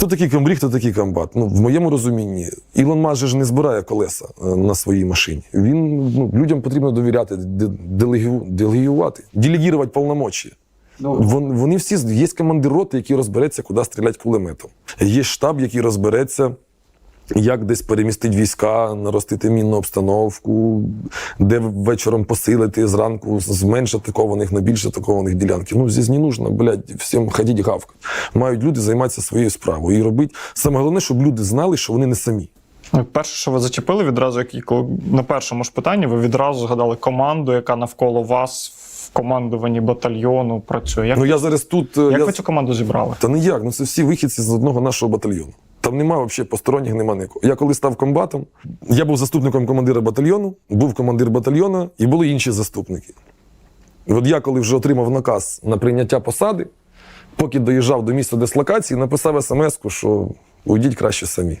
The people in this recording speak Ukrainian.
Хто такий комбриг, хто такий комбат? Ну, в моєму розумінні, Ілон Маск же ж не збирає колеса е, на своїй машині. Він ну, людям потрібно довіряти, де- делегу- делегувати, делегувати повномочі. Вон, вони всі є командироти, роти, який розбереться, куди стріляти кулеметом. Є штаб, який розбереться. Як десь перемістити війська, наростити мінну обстановку, де вечором посилити зранку, зменшити кованих на більше атакованих ділянків. Ну, здесь не нужно, блядь, всім ходіть гавкати. Мають люди займатися своєю справою і робити. Саме головне, щоб люди знали, що вони не самі. Ну, Перше, що ви зачепили відразу, як коли на першому ж питанні, ви відразу згадали команду, яка навколо вас в командуванні батальйону працює. Як, Ну я зараз тут. е, як я... ви цю команду зібрали? Та ніяк, ну це всі вихідці з одного нашого батальйону. Там немає взагалі посторонніх, нема нікого. Я коли став комбатом, я був заступником командира батальйону, був командир батальйону і були інші заступники. І от я, коли вже отримав наказ на прийняття посади, поки доїжджав до місця дислокації, написав смс-ку, що уйдіть краще самі.